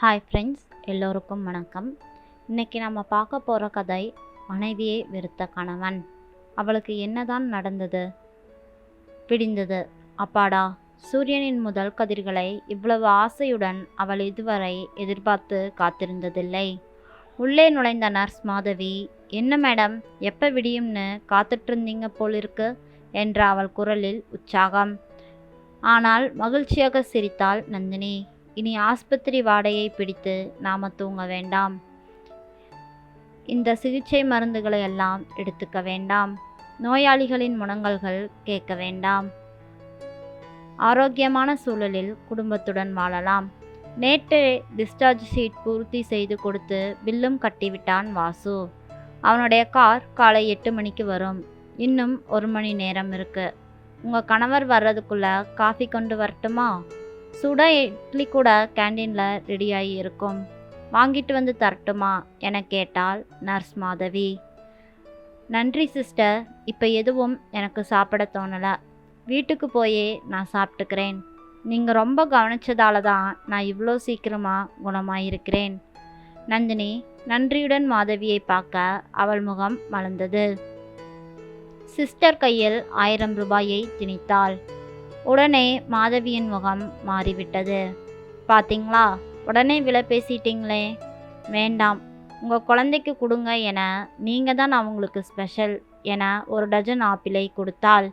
Hi friends எல்லோருக்கும் வணக்கம். இன்னைக்கு நம்ம பார்க்க போகிற கதை மனைவியை வெறுத்த கணவன் அவளுக்கு என்னதான் நடந்தது? பிடிந்தது. அப்பாடா சூரியனின் முதல் கதிர்களை இவ்வளவு ஆசையுடன் அவள் இதுவரை எதிர்பார்த்து காத்திருந்ததில்லை. உள்ளே நுழைந்த நர்ஸ் மாதவி என்ன மேடம் எப்போ விடியும்னு காத்துட்ருந்தீங்க போலிருக்கு? என்ற அவள் குரலில் உற்சாகம். ஆனால் மகிழ்ச்சியாக சிரித்தாள் நந்தினி. இனி ஆஸ்பத்திரி வாடையை பிடித்து நாம் தூங்க வேண்டாம். இந்த சிகிச்சை மருந்துகளை எல்லாம் எடுத்துக்க வேண்டாம். நோயாளிகளின் முனங்கல்கள் கேட்க வேண்டாம். ஆரோக்கியமான சூழலில் குடும்பத்துடன் வாழலாம். நேற்று டிஸ்சார்ஜ் ஷீட் பூர்த்தி செய்து கொடுத்து பில்லும் கட்டிவிட்டான் வாசு. அவனுடைய கார் காலை எட்டு மணிக்கு வரும். இன்னும் ஒரு மணி நேரம் இருக்கு. உங்கள் கணவர் வர்றதுக்குள்ளே காஃபி கொண்டு வரட்டுமா? சுட இட்லி கூட கேண்டீனில் ரெடியாகி இருக்கும். வாங்கிட்டு வந்து தரட்டுமா? என கேட்டாள் நர்ஸ் மாதவி. நன்றி சிஸ்டர் இப்போ எதுவும் எனக்கு சாப்பிட தோணலை. வீட்டுக்கு போயே நான் சாப்பிட்டுக்கிறேன். நீங்கள் ரொம்ப கவனிச்சதால தான் நான் இவ்வளோ சீக்கிரமாக குணமாயிருக்கிறேன். நந்தினி நன்றியுடன் மாதவியை பார்க்க அவள் முகம் மலர்ந்தது. சிஸ்டர் கையில் ஆயிரம் ரூபாயை திணித்தாள். உடனே மாதவியின் முகம் மாறிவிட்டது. பாத்தீங்களா? உடனே விலை பேசிட்டீங்களே. வேண்டாம். உங்கள் குழந்தைக்கு கொடுங்க என நீங்கள் தான் அவங்களுக்கு ஸ்பெஷல் என ஒரு டஜன் ஆப்பிளை கொடுத்தாள்.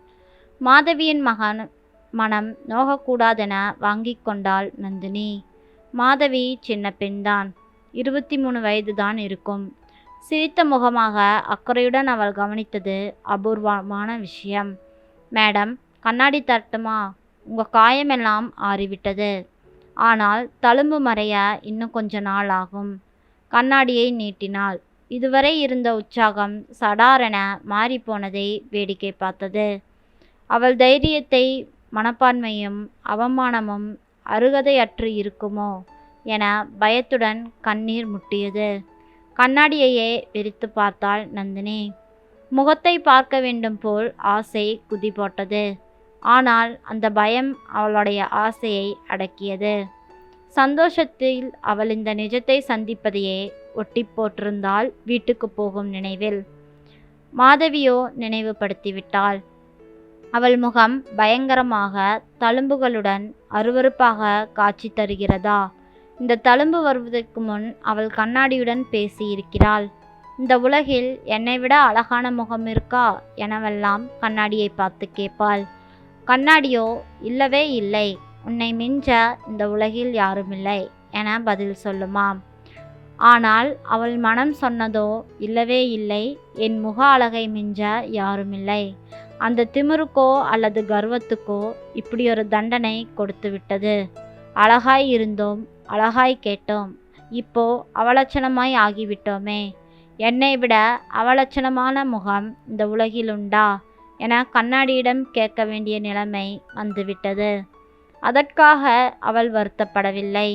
மாதவியின் மகன் மனம் நோகக்கூடாதென வாங்கி கொண்டாள் நந்தினி. மாதவி சின்ன பெண்தான் இருபத்தி மூணு வயது தான் இருக்கும். சிரித்த முகமாக அக்கறையுடன் அவள் கவனித்தது அபூர்வமான விஷயம். மேடம் கண்ணாடி தரட்டுமா உங்கள் காயமெல்லாம் ஆறிவிட்டது. ஆனால் தழும்பு மறைய இன்னும் கொஞ்ச நாள் ஆகும். கண்ணாடியை நீட்டினாள். இதுவரை இருந்த உற்சாகம் சடாரென மாறிப்போனதை வேடிக்கை பார்த்தது. அவள் தைரியத்தை மனப்பான்மையும் அவமானமும் அருகதையற்று இருக்குமோ என பயத்துடன் கண்ணீர் முட்டியது. கண்ணாடியையே விரித்து பார்த்தாள் நந்தினி. முகத்தை பார்க்க வேண்டும் போல் ஆசை குதி போட்டது ஆனால் அந்த பயம் அவளுடைய ஆசையை அடக்கியது. சந்தோஷத்தில் அவள் இந்த நிஜத்தை சந்திப்பதையே ஒட்டி போட்டிருந்தால் வீட்டுக்கு போகும் நினைவில். மாதவியோ நினைவுபடுத்திவிட்டாள். அவள் முகம் பயங்கரமாக தழும்புகளுடன் அருவருப்பாக காட்சி தருகிறதா? இந்த தழும்பு வருவதற்கு முன் அவள் கண்ணாடியுடன் பேசியிருக்கிறாள். இந்த உலகில் என்னை விட அழகான முகம் இருக்கா? எனவெல்லாம் கண்ணாடியை பார்த்து கேட்பாள். கண்ணாடியோ இல்லவே இல்லை. உன்னை மிஞ்ச இந்த உலகில் யாருமில்லை என பதில் சொல்லுமாம். ஆனால் அவள் மனம் சொன்னதோ இல்லவே இல்லை. என் முக அழகை மிஞ்ச யாருமில்லை. அந்த திமிருக்கோ அல்லது கர்வத்துக்கோ இப்படி ஒரு தண்டனை கொடுத்து விட்டது. அழகாய் இருந்தோம் அழகாய் கேட்டோம். இப்போ அவலட்சணமாய் ஆகிவிட்டோமே. என்னை விட அவலட்சணமான முகம் இந்த உலகில் உண்டா? என கண்ணாடியிடம் கேட்க வேண்டிய நிலைமை வந்துவிட்டது. அதற்காக அவள் வருத்தப்படவில்லை.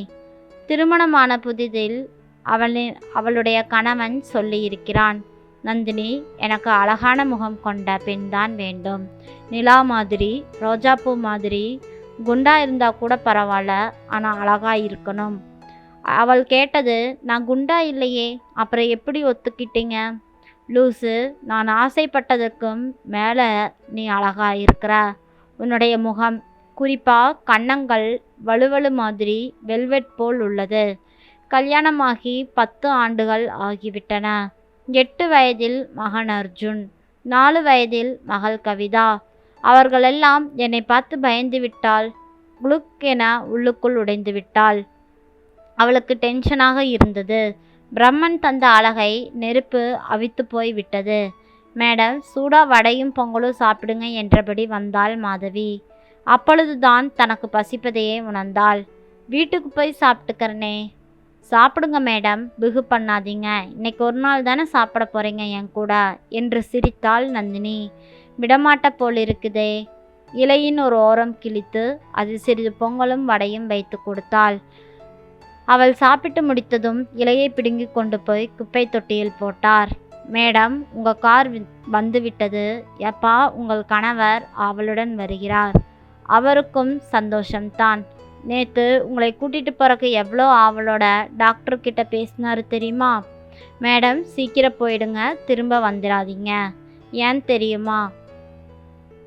திருமணமான புதிதில் அவளின் அவளுடைய கணவன் சொல்லியிருக்கிறான் நந்தினி எனக்கு அழகான முகம் கொண்ட பெண்தான் வேண்டும். நிலா மாதிரி ரோஜாப்பூ மாதிரி குண்டா இருந்தா கூட பரவாயில்ல ஆனால் அழகா இருக்கணும். அவள் கேட்டது நான் குண்டா இல்லையே அப்புறம் எப்படி ஒத்துக்கிட்டீங்க? லூசு நான் ஆசைப்பட்டதுக்கும் மேலே நீ அழகா இருக்கிற உன்னுடைய முகம் குறிப்பாக கன்னங்கள் வலுவலு மாதிரி வெல்வெட் போல் உள்ளது. கல்யாணமாகி பத்து ஆண்டுகள் ஆகிவிட்டன. எட்டு வயதில் மகன் அர்ஜுன் நாலு வயதில் மகள் கவிதா. அவர்களெல்லாம் என்னை பார்த்து பயந்து விட்டாள் குளுக் என உள்ளுக்குள் உடைந்து விட்டாள் அவளுக்கு டென்ஷனாக இருந்தது. பிரம்மன் தந்த அழகை நெருப்பு அவித்து போய் விட்டது. மேடம் சூடா வடையும் பொங்கலும் சாப்பிடுங்க என்றபடி வந்தாள் மாதவி. அப்பொழுதுதான் தனக்கு பசிப்பதையே உணர்ந்தாள். வீட்டுக்கு போய் சாப்பிட்டுக்கிறனே. சாப்பிடுங்க மேடம் பிகு பண்ணாதீங்க. இன்னைக்கு ஒரு நாள் தானே சாப்பிட போறீங்க என் கூட என்று சிரித்தாள் நந்தினி. விடமாட்ட போல் இருக்குதே. இலையின் ஒரு ஓரம் கிழித்து அதில் சிறிது பொங்கலும் வடையும் வைத்து கொடுத்தாள். அவள் சாப்பிட்டு முடித்ததும் இலையை பிடுங்கி கொண்டு போய் குப்பை தொட்டியில் போட்டார். மேடம் உங்கள் கார் வந்துவிட்டது. எப்பா உங்கள் கணவர் அவளுடன் வருகிறார். அவருக்கும் சந்தோஷம்தான். நேற்று உங்களை கூட்டிகிட்டு போகிறக்கு எவ்வளோ அவளோட டாக்டர் கிட்ட பேசினாரு தெரியுமா? மேடம் சீக்கிரம் போயிடுங்க. திரும்ப வந்துடாதீங்க. ஏன் தெரியுமா?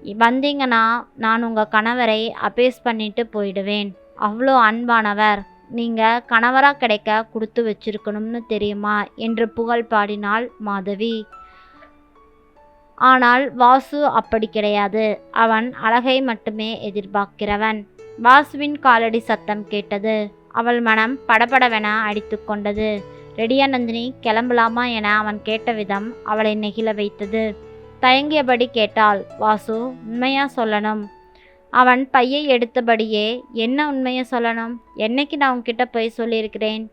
வந்தீங்கன்னா நான் உங்கள் கணவரை அபேஸ் பண்ணிட்டு போயிடுவேன். அவ்வளோ அன்பானவர். நீங்கள் கணவராக கிடைக்க கொடுத்து வச்சிருக்கணும்னு தெரியுமா? என்று புகழ் பாடினாள் மாதவி. ஆனால் வாசு அப்படி கிடையாது. அவன் அழகை மட்டுமே எதிர்பார்க்கிறவன். வாசுவின் காலடி சத்தம் கேட்டது. அவள் மனம் படபடவென அடித்து கொண்டது. ரெடியா நந்தினி கிளம்பலாமா என அவன் கேட்ட விதம் அவளை நெகிழ வைத்தது. தயங்கியபடி கேட்டாள் வாசு உண்மையா சொல்லணும். அவன் பையை எடுத்தபடியே என்ன உண்மையை சொல்லணும்? என்னைக்கு நான் உன்கிட்ட போய் சொல்லியிருக்கிறேன்?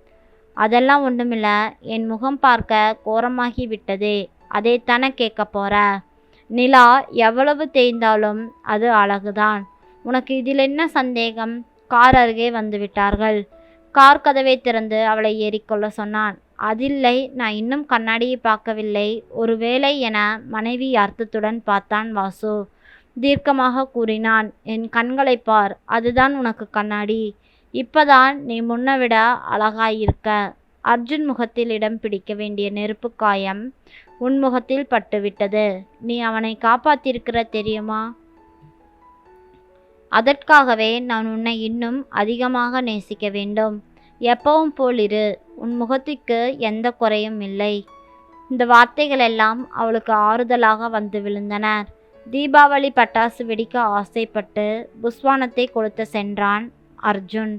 அதெல்லாம் ஒன்றுமில்ல என் முகம் பார்க்க கோரமாகி விட்டது. அதைத்தானே கேட்க போற? நிலா எவ்வளவு தேய்ந்தாலும் அது அழகுதான். உனக்கு இதில் என்ன சந்தேகம்? கார் அருகே வந்து விட்டார்கள். கார் கதவை திறந்து அவளை ஏறிக்கொள்ள சொன்னான். அதில்லை. நான் இன்னும் கண்ணாடியை பார்க்கவில்லை. ஒருவேளை என மனைவி அர்த்தத்துடன் பார்த்தான் வாசு. தீர்க்கமாக கூறினான். என் கண்களை பார் அதுதான் உனக்கு கண்ணாடி. இப்பதான் நீ முன்ன விட அழகாயிருக்க. அர்ஜுன் முகத்தில் இடம் பிடிக்க வேண்டிய நெருப்பு காயம் உன் முகத்தில் பட்டுவிட்டது. நீ அவனை காப்பாத்திருக்கிற தெரியுமா? அதற்காகவே நான் உன்னை இன்னும் அதிகமாக நேசிக்க வேண்டும். எப்பவும் போல் இரு. உன் முகத்துக்கு எந்த குறையும் இல்லை இந்த வார்த்தைகள் எல்லாம் அவளுக்கு ஆறுதலாக வந்து விழுந்தனர் தீபாவளி பட்டாசு வெடிக்க ஆசைப்பட்டு புஸ்வானத்தை கொளுத்த சென்றான் அர்ஜுன்.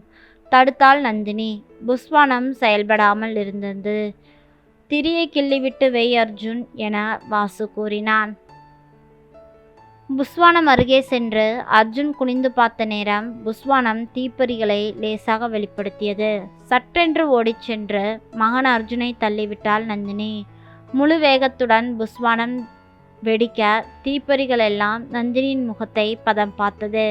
தடுத்தாள் நந்தினி. புஸ்வானம் செயல்படாமல் இருந்தது. திரியை கிள்ளிவிட்டு வெய் அர்ஜுன் என வாசு கூறினான். புஸ்வானம் அருகே சென்று அர்ஜுன் குனிந்து பார்த்த நேரம் புஸ்வானம் தீப்பொறிகளை லேசாக வெளிப்படுத்தியது. சட்டென்று ஓடிச் சென்று மகன் அர்ஜுனை தள்ளிவிட்டாள் நந்தினி. முழு வேகத்துடன் புஸ்வானம் வெடிக்க தீப்பொறிகள் எல்லாம் நந்தினியின் முகத்தை பதம் பார்த்தது.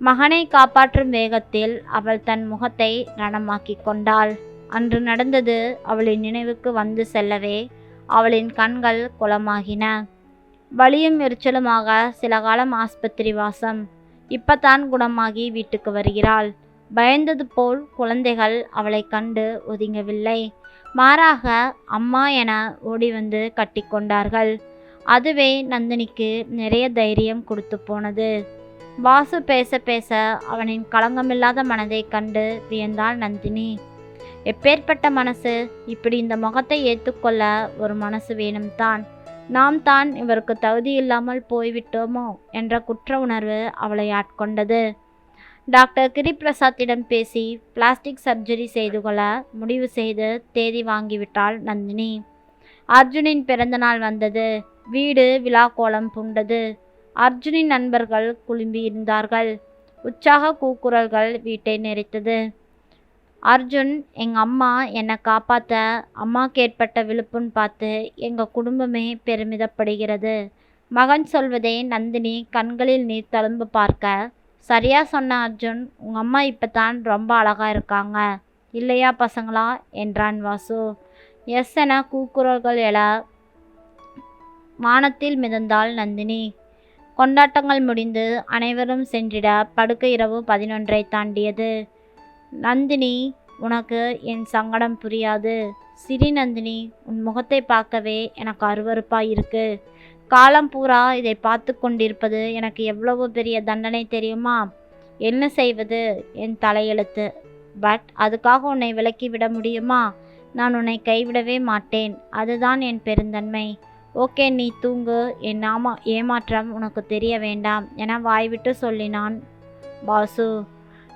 மகனை காப்பாற்றும் வேகத்தில் அவள் தன் முகத்தை நடமாக்கி கொண்டாள். அன்று நடந்தது அவளின் நினைவுக்கு வந்து செல்லவே அவளின் கண்கள் குளமாகின. வலியும் எரிச்சலுமாக சில காலம் ஆஸ்பத்திரி வாசம். இப்பத்தான் குணமாகி வீட்டுக்கு வருகிறாள். பயந்தது போல் குழந்தைகள் அவளை கண்டு ஒதுங்கவில்லை. மாறாக அம்மா என ஓடி வந்து கட்டிக்கொண்டார்கள் அதுவே நந்தினிக்கு நிறைய தைரியம் கொடுத்து போனது. வாசு பேச பேச அவனின் களங்கமில்லாத மனதை கண்டு வியந்தாள் நந்தினி. எப்பேற்பட்ட மனசு? இப்படி இந்த முகத்தை ஏற்றுக்கொள்ள ஒரு மனசு வேணும்தான். நாம் தான் இவருக்கு தகுதி இல்லாமல் போய்விட்டோமோ என்ற குற்ற உணர்வு அவளை ஆட்கொண்டது. டாக்டர் கிரிபிரசாத்திடம் பேசி பிளாஸ்டிக் சர்ஜரி செய்து கொள்ள முடிவு செய்து தேதி வாங்கிவிட்டாள் நந்தினி. அர்ஜுனின் பிறந்தநாள் வந்தது. வீடு விழா கோலம் பூண்டது. அர்ஜுனின் நண்பர்கள் குழும்பி இருந்தார்கள். உற்சாக கூக்குரல்கள் வீட்டை நிறைத்தது அர்ஜுன் எங்கள் அம்மா என்னை காப்பாற்ற அம்மாக்கு ஏற்பட்ட விழுப்புன்னு பார்த்து எங்கள் குடும்பமே பெருமிதப்படுகிறது. மகன் சொல்வதை நந்தினி கண்களில் நீர் தழும்பு பார்க்க சரியாக சொன்ன அர்ஜுன் உங்கள் அம்மா இப்போ தான் ரொம்ப அழகாக இருக்காங்க. இல்லையா பசங்களா? என்றான் வாசு. எஸ் என கூக்குரல்கள் எழ வானத்தில் மிதந்தாள் நந்தினி. கொண்டாட்டங்கள் முடிந்து அனைவரும் சென்றிட படுக்கை இரவு பதினொன்றை தாண்டியது. நந்தினி உனக்கு என் சங்கடம் புரியாது. சிறி நந்தினி உன் முகத்தை பார்க்கவே எனக்கு அருவருப்பாக இருக்கு காலம் பூரா இதை பார்த்து கொண்டிருப்பது எனக்கு எவ்வளவு பெரிய தண்டனை தெரியுமா? என்ன செய்வது? என் தலையெழுத்து. பட் அதுக்காக உன்னை விலக்கி விட முடியுமா? நான் உன்னை கைவிடவே மாட்டேன். அதுதான் என் பெருந்தன்மை. ஓகே நீ தூங்கு. என் நாம ஏமாற்றம் உனக்கு தெரிய வேண்டாம் என வாய்விட்டு சொல்லினான் பாசு.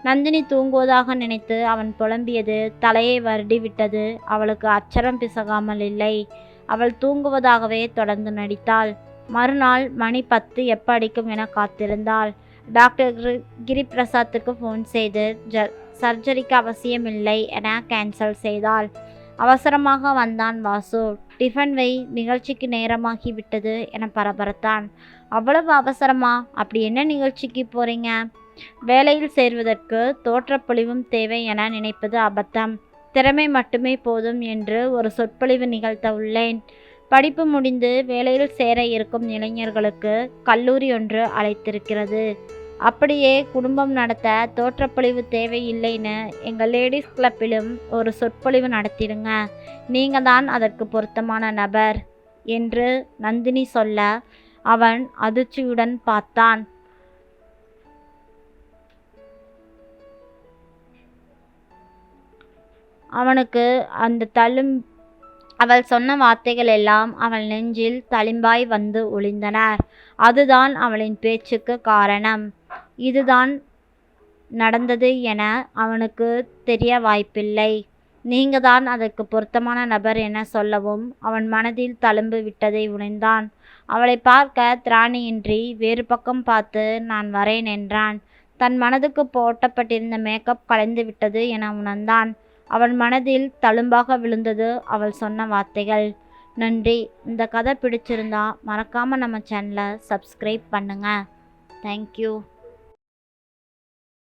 நந்தினி தூங்குவதாக நினைத்து அவன் புலம்பியது தலையை வருடி விட்டது. அவளுக்கு அச்சரம் பிசகாமல் இல்லை. அவள் தூங்குவதாகவே தொடர்ந்து நடித்தாள். மறுநாள் மணி பத்து எப்ப அடிக்கும் என காத்திருந்தாள். டாக்டர் கிரி கிரிபிரசாத்துக்கு ஃபோன் செய்து ஜ சர்ஜரிக்கு அவசியமில்லை என கேன்சல் செய்தாள். அவசரமாக வந்தான் வாசு. டிஃபன் வை நிகழ்ச்சிக்கு நேரமாகிவிட்டது என பரபரத்தான். அவ்வளவு அவசரமா? அப்படி என்ன நிகழ்ச்சிக்கு போறீங்க? வேலையில் சேர்வதற்கு தோற்றப்பொழிவும் தேவை என நினைப்பது அபத்தம். திறமை மட்டுமே போதும் என்று ஒரு சொற்பொழிவு நிகழ்த்த உள்ளேன். படிப்பு முடிந்து வேலையில் சேர இருக்கும் இளைஞர்களுக்கு கல்லூரி ஒன்று அழைத்திருக்கிறது. அப்படியே குடும்பம் நடத்த தோற்றப்பொழிவு தேவையில்லைன்னு எங்கள் லேடிஸ் கிளப்பிலும் ஒரு சொற்பொழிவு நடத்திடுங்க. நீங்கள் தான் அதற்கு பொருத்தமான நபர் என்று நந்தினி சொல்ல அவன் அதிர்ச்சியுடன் பார்த்தான். அவனுக்கு அந்த தழும் அவள் சொன்ன வார்த்தைகள் எல்லாம் அவள் நெஞ்சில் தளிம்பாய் வந்து ஒளிந்தனர் அதுதான் அவளின் பேச்சுக்கு காரணம். இதுதான் நடந்தது என அவனுக்கு தெரிய வாய்ப்பில்லை. நீங்கள் தான் அதற்கு பொருத்தமான நபர் என சொல்லவும் அவன் மனதில் தழும்பு விட்டதை உணர்ந்தான். அவளை பார்க்க திராணியின்றி வேறு பக்கம் பார்த்து நான் வரேன் என்றான். தன் மனதுக்கு போட்டப்பட்டிருந்த மேக்கப் கலைந்து விட்டது என உணர்ந்தான். அவன் மனதில் தழும்பாக விழுந்தது அவள் சொன்ன வார்த்தைகள். நன்றி. இந்த கதை பிடிச்சிருந்தா மறக்காமல் நம்ம சேனலை சப்ஸ்கிரைப் பண்ணுங்கள் தேங்க்யூ